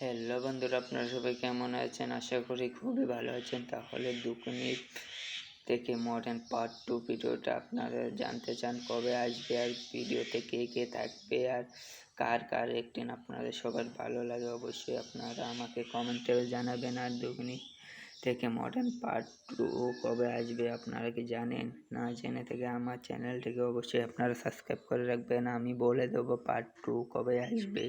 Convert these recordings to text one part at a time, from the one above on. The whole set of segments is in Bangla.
হ্যালো বন্ধুরা আপনারা সবাই কেমন আছেন? আশা করি খুবই ভালো আছেন। তাহলে দুকুনি থেকে মডার্ন পার্ট টু ভিডিওটা আপনারা জানতে চান কবে আসবে আর ভিডিওতে কে কে থাকবে আর কার কার একদিন আপনাদের সবার ভালো লাগে অবশ্যই আপনারা আমাকে কমেন্টে জানাবেন। আর দুকুনি থেকে মডার্ন পার্ট টু কবে আসবে আপনারা কি জানেন? না জেনে থেকে আমার চ্যানেলটিকে অবশ্যই আপনারা সাবস্ক্রাইব করে রাখবেন। আমি বলে দেবো পার্ট টু কবে আসবে।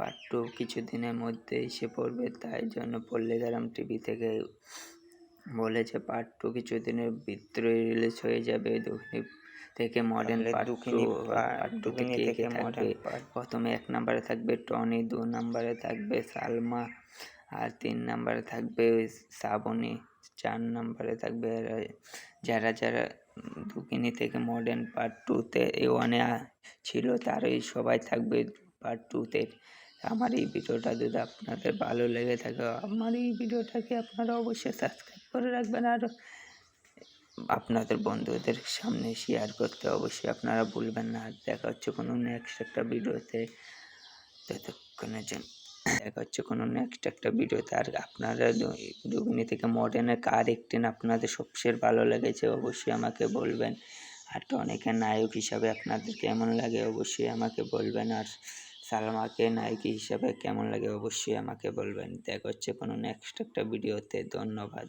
পার্ট টু কিছুদিনের মধ্যে এসে পড়বে তাই জন্য পল্লীধারাম টিভি থেকে বলেছে পার্ট টু কিছুদিনের ভিতরে রিলিজ হয়ে যাবে। দক্ষিণ থেকে মডার্ন থেকে মডার্ন প্রথমে এক নম্বরে থাকবে টনি দু নম্বরে থাকবে সালমা আর তিন নম্বরে থাকবে শ্রাবণী চার নম্বরে থাকবে যারা যারা দুকিনি থেকে মডার্ন পার্ট টুতে এ ওয়ানে ছিল তারাই সবাই থাকবে পার্ট টুতে। আমার এই ভিডিওটা যদি আপনাদের ভালো লেগে থাকে, আমার এই ভিডিওটাকে আপনারা অবশ্যই সাবস্ক্রাইব করে রাখবেন আর আপনাদের বন্ধুদের সামনে শেয়ার করতে অবশ্যই আপনারা ভুলবেন না। আর দেখা হচ্ছে কোনো নেক্সট একটা ভিডিওতে। ততক্ষণের জন্য দেখা হচ্ছে কোনো নেক্সট একটা ভিডিওতে। আর আপনারা দুগুনি থেকে মডার্নের কার একটিন আপনাদের সবচেয়ে ভালো লেগেছে অবশ্যই আমাকে বলবেন। আর অনেকের নায়ক হিসাবে আপনাদের কেমন লাগে, অবশ্যই আমাকে বলবেন। আর সালমাকে নায়িকা হিসাবে কেমন লাগে অবশ্যই আমাকে বলবেন। দেখা হচ্ছে কোনো নেক্সট একটা ভিডিওতে ধন্যবাদ।